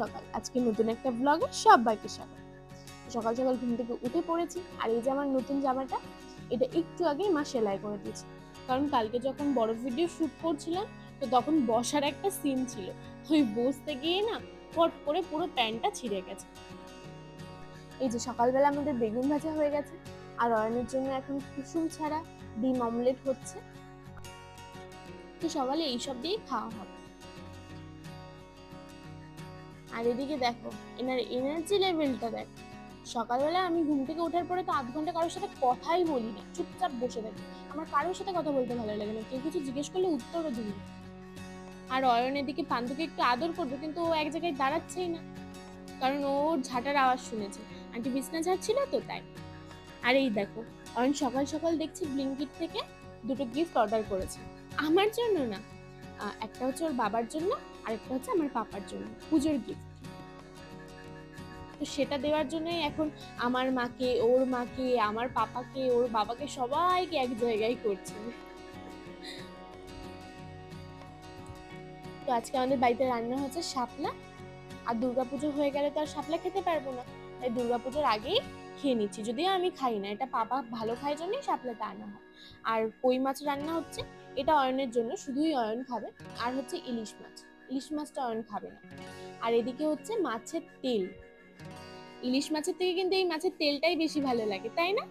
সকাল। আজকে নতুন একটা ব্লগে সবাইকে স্বাগত। সকাল সকাল ঘুম থেকে উঠে পড়েছি, আর এই যে আমার নতুন জামাটা, এটা একটু আগেই মা সেলাই করে দিয়েছে। কারণ কালকে যখন বড় ভিডিও শুট করছিলাম, তো তখন বসার একটা সিন ছিল। ওই বসতে গিয়ে না ফট করে পুরো প্যান্টটা ছিঁড়ে গেছে। এই যে সকালবেলা আমাদের বেগুন ভাজা হয়ে গেছে, আর অয়নের জন্য এখন কুসুম ছাড়া ডিম অমলেট হচ্ছে। তো সকালে এইসব দিয়েই খাওয়া হবে। আর এদিকে দেখো, এনার এনার্জি লেভেলটা দেখ। সকালবেলা আমি ঘুম থেকে ওঠার পরে তো আধ ঘণ্টা কারোর সাথে কথাই বলি না, চুপচাপ বসে থাকি। আমার কারোর সাথে কথা বলতে ভালো লাগে না, কেউ কিছু জিজ্ঞেস করলে উত্তরও দিই না। আর অয়ন এদিকে পান্তুকে একটু আদর করবে, কিন্তু ও এক জায়গায় দাঁড়াচ্ছেই না। কারণ ওর ঝাঁটার আওয়াজ শুনেছে। আন্টি বিছনা ঝাড়ছিল তো তাই। আর এই দেখো, অয়ন সকাল সকাল দেখছি ব্লিঙ্কিট থেকে দুটো গিফট অর্ডার করেছে। আমার জন্য না একটা হচ্ছে ওর বাবার জন্য আরেকটা হচ্ছে আমার পাপার জন্য, পুজোর গিফট তো সেটা দেওয়ার জন্যই এখন আমার মাকে, ওর মাকে, আমার পাপাকে, ওর বাবাকে সবাইকে এক জায়গায় করছে। তো আজকে আমাদের বাড়িতে রান্না হচ্ছে শাপলা, আর দুর্গাপুজো হয়ে গেলে তো আর শাপলা খেতে পারব না। তাই দুর্গাপুজোর আগেই খেয়ে নিচ্ছি, যদিও আমি খাই না, এটা পাপা ভালো খায় জন্যই শাপলাটা আনা হয়। আর কই মাছ রান্না হচ্ছে, এটা অয়নের জন্য, শুধুই অয়ন খাবে, আর হচ্ছে ইলিশ মাছ। ইলিশ মাছটা অয়ন খাবে না। আর এদিকে হচ্ছে মাছের তেল। ইলিশ মাছের থেকে কিন্তু এই মাছের তেলটাই বেশি ভালো লাগে, তাই না?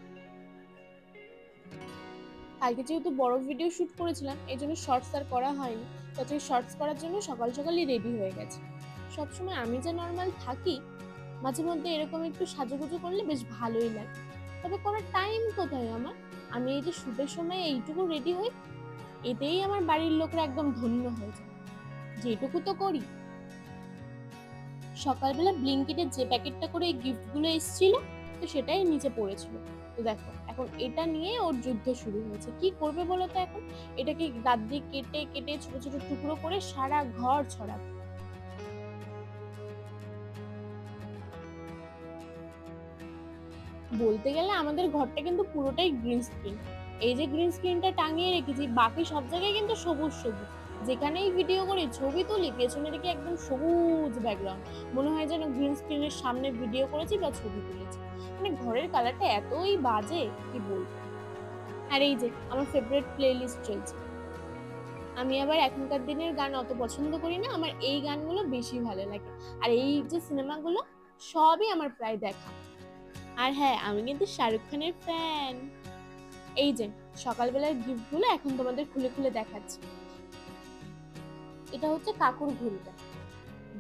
কালকে যেহেতু বড় ভিডিও শুট করেছিলাম, এই জন্য শর্টস আর করা হয়নি। তাছাড়া শর্টস করার জন্য সকাল সকালই রেডি হয়ে গেছে। সবসময় আমি যে নর্মাল থাকি, মাঝে মধ্যে এরকম একটু সাজুগুজু করলে বেশ ভালোই লাগে। তবে করার টাইম কোথায় আমার? আমি এই যে শুটের সময় এইটুকু রেডি হই, এতেই আমার বাড়ির লোকরা একদম ধন্য হয়ে যায়। যেটুকু তো করি। সকালবেলা ব্লিঙ্কিটের যে প্যাকেটটা করে এই গিফটগুলো এসেছিল, তো সেটাই নিচে পড়েছিল। তো দেখো, এখন এটা নিয়ে ওর যুদ্ধ শুরু হয়েছে। কি করবে বলো তো এখন? এটাকে দাঁত দিয়ে কেটে কেটে ছোট ছোট টুকরো করে সারা ঘর ছড়াবে। বলতে গেলে আমাদের ঘরটা কিন্তু পুরোটাই গ্রিন স্ক্রিন। এই যে গ্রিন স্ক্রিনটা টাঙিয়ে রেখেছি, বাকি সব জায়গায় কিন্তু সবুজ সবুজ। যেখানেই ভিডিও করি, ছবি তুলি পেছনে দিকে একদম সবুজ ব্যাকগ্রাউন্ড মনে হয় যেন গ্রিন স্ক্রিনের সামনে ভিডিও করেছি বা ছবি তুলেছি। মানে ঘরের কালারটা এতই বাজে, কি বলব? আর এই যে, আমার ফেভারিট প্লেলিস্ট চলছে। আমি আবার এখনকার দিনের গান অত পছন্দ করি না, আমার এই গানগুলো বেশি ভালো লাগে। আর এই যে সিনেমাগুলো সবই আমার প্রায় দেখা। আর হ্যাঁ আমি কিন্তু শাহরুখ খানের ফ্যান এই যে, সকালবেলার গিফটগুলো এখন তোমাদের খুলে খুলে দেখাচ্ছি। এটা হচ্ছে কাকুর ঘড়িটা।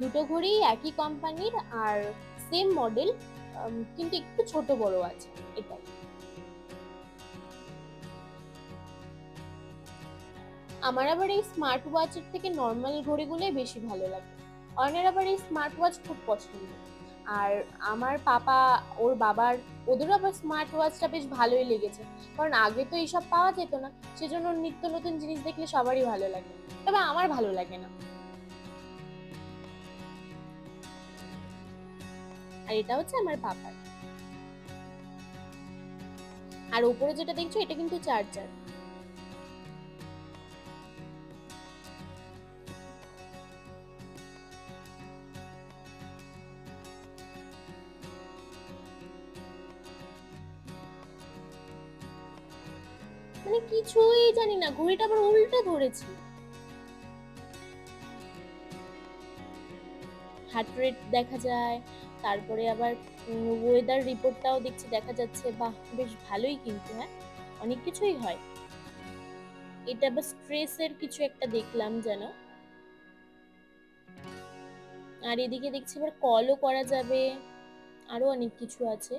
দুটো ঘড়ি একই কোম্পানির আর সেম মডেল কিন্তু একটু ছোট বড় আছে এটাই। আমার আবার এই স্মার্ট ওয়াচের থেকে নর্মাল ঘড়িগুলোই বেশি ভালো লাগে। অনের আবার এই স্মার্ট ওয়াচ খুব পছন্দ। আর আমার পাপা, ওর বাবার ওদেরও আবার স্মার্ট ওয়াচটা বেশ ভালোই লেগেছে। কারণ আগে তো এইসব পাওয়া যেত না, সেজন্য নিত্য নতুন জিনিস দেখলে সবারই ভালো লাগে। তবে আমার ভালো লাগে না। আর এটা হচ্ছে আমার পাপার। আর উপরে যেটা দেখছ, এটা কিন্তু চার্জার মানে কিছুই জানি না, ঘড়িটা আবার উল্টে ধরেছি। হার্ট রেট দেখা যায়, তারপরে আবার ওয়েদার রিপোর্টটাও দেখছি, দেখা যাচ্ছে, বাহ, বেশ ভালোই কিন্তু হ্যাঁ? অনেক কিছুই হয়। এটা আবার স্ট্রেসের কিছু একটা দেখলাম যেন। আর এদিকে দেখছি এবার কলও করা যাবে, আরও অনেক কিছু আছে।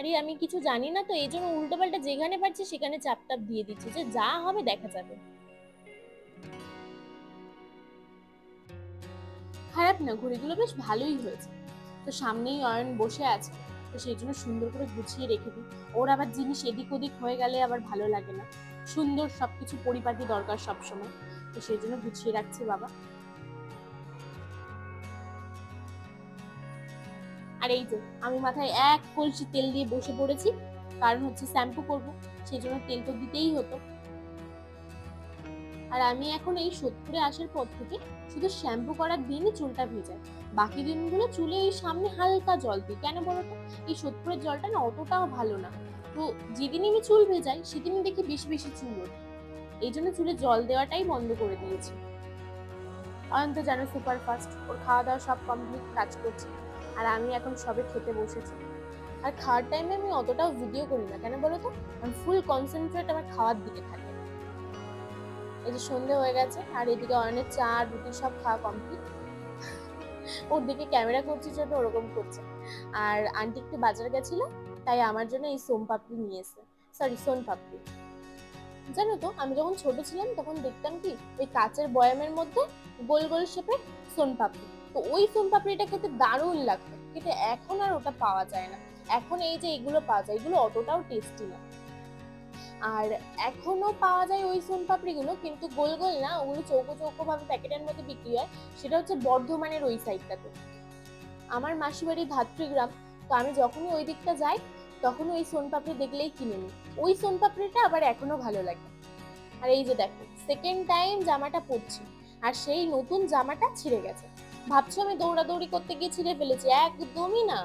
আরে আমি কিছু জানি না তো এই জন্য উল্টোপাল্টা যেখানে পারছি সেখানে চাপ টাপ দিয়ে দিচ্ছি, যে যা হবে দেখা যাবে। খারাপ না, ঘড়িগুলো বেশ ভালোই হয়েছে। তো সামনেই অয়ন বসে আছে, তো সেই জন্য সুন্দর করে গুছিয়ে রেখে দিই। ওর আবার জিনিস এদিক ওদিক হয়ে গেলে আবার ভালো লাগে না। সুন্দর সবকিছু পরিপাটি দরকার সবসময়, তো সেই জন্য গুছিয়ে রাখছে বাবা। আর এই যে, আমি মাথায় এক কলসি তেল দিয়ে বসে পড়েছি। কারণ হচ্ছে শ্যাম্পু করব সেই জন্য তেল তো দিতেই হতো। আর আমি এখন এই সোদপুরে আসার পর থেকে শুধু শ্যাম্পু করার দিনই চুলটা ভেজাই বাকি দিনগুলো চুলে এই সামনে হালকা জল দিই। কেন বলো তো? এই সোদপুরের জলটা না অতটাও ভালো না। তো যেদিনই আমি চুল ভেজাই, সেদিনই দেখি বেশি বেশি চুল ওঠে। এই জন্য চুলে জল দেওয়াটাই বন্ধ করে দিয়েছি। অয়ন্ত যেন সুপারফাস্ট। ওর খাওয়া দাওয়া সব কমপ্লিট কাজ করছে। আর আমি এখন সবে খেতে বসেছি। আর খাওয়ার টাইমে আমি অতটাও ভিডিও করি না। কেন বলো তো? আমি ফুল কনসেন্ট্রেট আমার খাওয়ার দিকে থাকে। এই যে সন্ধে হয়ে গেছে, আর এদিকে অনেক চা, রুটি সব খাওয়া কমপ্লিট ওর দিকে ক্যামেরা করছি জন্য ওরকম করছে। আর আন্টি একটু বাজারে গেছিল, তাই আমার জন্য এই সোম পাপড়ি নিয়ে সরি সোন পাপড়ি। জানো তো, আমি যখন ছোট ছিলাম, তখন দেখতাম কি, ওই কাচের বয়ামের মধ্যে গোল গোল শেপের সোন পাপড়ি। তো ওই সোন পাপড়িটা খেতে দারুণ লাগতো। কিন্তু এখন আর ওটা পাওয়া যায় না। এখন এই যে এগুলো পাওয়া যায়, এগুলো অতটাও টেস্টি না। আর এখনও পাওয়া যায় ওই সোন পাপড়িগুলো, কিন্তু গোল গোল না, ওগুলো চৌকো চৌকো ভাবে প্যাকেটের মধ্যে বিক্রি হয়। সেটা হচ্ছে বর্ধমানের ওই সাইডটাতে আমার মাসি বাড়ি ধাত্রীগ্রাম তো আমি যখনই ওই দিকটা যাই তখন ওই সোন পাপড়ি দেখলেই কিনে নিই। ওই সোন পাপড়িটা আবার এখনও ভালো লাগে। আর এই যে দেখো সেকেন্ড টাইম জামাটা পরছি, আর সেই নতুন জামাটা ছিঁড়ে গেছে। ভাবছ আমি দৌড়াদৌড়ি করতে গিয়ে ছিঁড়ে ফেলেছি। একদমই না।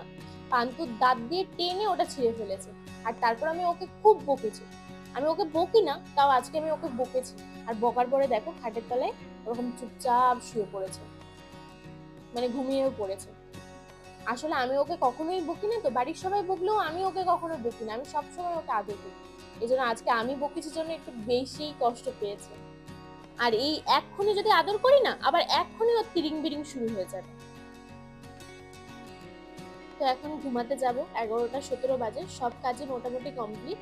পান্তুর দাঁত দিয়ে টেনে ওটা ছিঁড়ে ফেলেছে। আর তারপর আমি ওকে খুব বকেছি। আমি ওকে বকি না, তাও আজকে আমি ওকে বকেছি। আর বকার পরে দেখো খাটের তলায় ওরকম চুপচাপ শুয়ে পড়েছে। মানে ঘুমিয়েও পড়েছে। আসলে আমি ওকে কখনোই বকি না তো, বাড়ির সবাই বকলেও আমি ওকে কখনো বকি না। আমি সবসময় ওকে আদর করি। এই জন্য আজকে আমি বকেছি জন্য একটু বেশি কষ্ট পেয়েছে। আর এই এক্ষুনি যদি আদর করি না, আবার এক্ষুনি ওর তিরিং বিরিং শুরু হয়ে যাবে। তো এখন ঘুমাতে যাব, এগারোটা সতেরো বাজে, সব কাজই মোটামুটি কমপ্লিট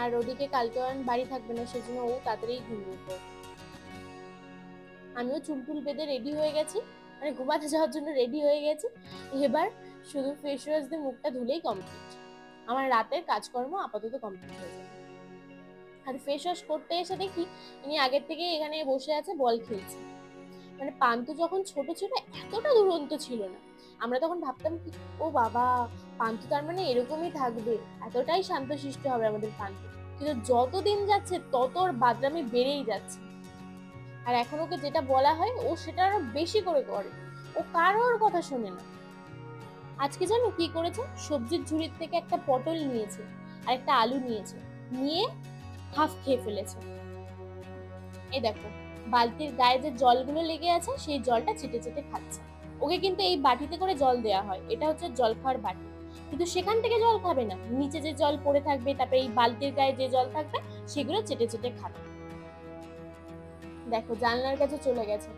আর ওদিকে কালকে আর বাড়ি থাকবে না, সেজন্য ও তাড়াতাড়ি ঘুমিয়ে পড়বে। আমিও চুল টুল বেঁধে রেডি হয়ে গেছি মানে ঘুমাতে যাওয়ার জন্য রেডি হয়ে গেছি। এবার শুধু ফেস ওয়াশ দিয়ে মুখটা ধুলেই কমপ্লিট আমার রাতের কাজকর্ম আপাতত কমপ্লিট হয়ে যাবে। আর ফেস ওয়াশ করতে এসে দেখি ইনি আগের থেকে এখানে বসে আছে বল খেলছে। মানে পান্তু যখন ছোট ছিল, এতটা দুরন্ত ছিল না। আমরা তখন ভাবতাম কি, ও বাবা পান্তু তার মানে এরকমই থাকবে। এতটাই শান্ত শান্তশিষ্ট হবে আমাদের পান্তু কিন্তু যত দিন যাচ্ছে, তত ওর বাদরামি বেড়েই যাচ্ছে। আর এখন ওকে যেটা বলা হয়, ও সেটা আরও বেশি করে করে। ও কারোর কথা শোনে না। আজকে জানো কি করেছে? সবজির ঝুড়ির থেকে একটা পটল নিয়েছে আর একটা আলু নিয়েছে। নিয়ে হাফ খেয়ে ফেলেছে। এই দেখো, বালতির গায়ে যে জলগুলো লেগে আছে, সেই জলটা চেটে চেটে খাচ্ছে। ওকে কিন্তু এই বাটিতে করে জল দেওয়া হয়। এটা হচ্ছে জল খাওয়ার বাটি। কিন্তু সেখান থেকে জল খাবে না। নিচে যে জল পড়ে থাকবে, তারপরে এই বালতির গায়ে যে জল থাকবে, সেগুলো চেটে চেটে খাবে। দেখো, জানলার কাছে চলে গেছে।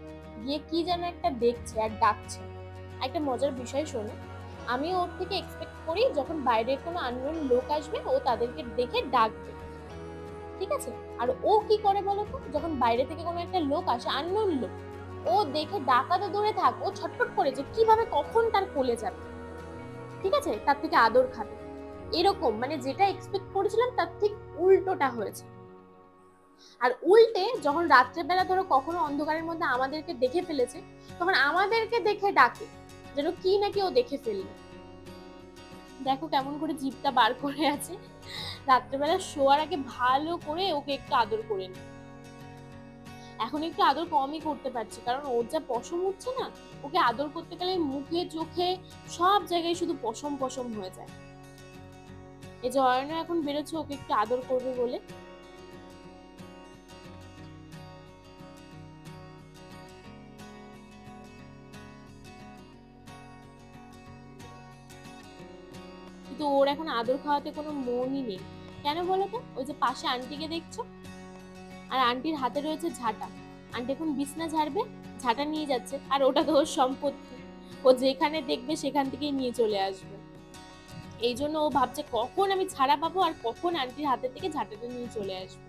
গিয়ে কি যেন একটা দেখছে আর ডাকছে। একটা মজার বিষয় শোনো। আমি ওর থেকে এক্সপেক্ট করি যখন বাইরের কোনো আননোন লোক আসবে, ও তাদেরকে দেখে ডাকবে। ঠিক আছে? আর ও কি করে বলো তো? যখন বাইরে থেকে কোনো একটা লোক আসে আননোন লোক, ও দেখে ডাকা তো দূরে থাক, ও ছটফট করে যে কীভাবে কখন তার কোলে যাবে। ঠিক আছে? তার থেকে আদর খাবে। এরকম মানে যেটা এক্সপেক্ট করেছিলাম, তার ঠিক উল্টোটা হয়েছে। আর উল্টে যখন রাত্রেবেলা ধরো কখনো অন্ধকারের মধ্যে আমাদেরকে দেখে ফেলেছে, তখন আমাদেরকে দেখে ডাকে, যেন কি নাকি ও দেখে ফেলল। দেখো কেমন করে জিভটা বার করে আছে। রাত্রেবেলা শোয়ার আগে ভালো করে ওকে একটু আদর করে নি। এখন একটু আদর কমই করতে পারছি, কারণ ওর যা পশম উঠছে না, ওকে আদর করতে গেলে মুখে, চোখে সব জায়গায় শুধু পশম পশম হয়ে যায়। এই যে অয়ন এখন বেরোচ্ছে, ওকে একটু আদর করবে বলে। কিন্তু ওর এখন আদর খাওয়াতে কোনো মনই নেই। কেন বলো তো? ওই যে পাশে আন্টিকে দেখছ? আর আন্টির হাতে রয়েছে ঝাঁটা। আন্টি এখন বিছনা ঝাড়বে, ঝাঁটা নিয়ে যাচ্ছে। আর ওটা তো ওর সম্পত্তি। ও যেখানে দেখবে সেখান থেকেই নিয়ে চলে আসবে। এই জন্য ও ভাবছে, কখন আমি ছাড়া পাবো আর কখন আন্টির হাতের থেকে ঝাঁটাটা নিয়ে চলে আসবে।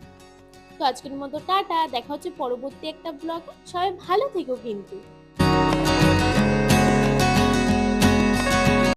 তো আজকের মতো টাটা। দেখা হচ্ছে পরবর্তী একটা ব্লগে সবাই ভালো থেকো কিন্তু।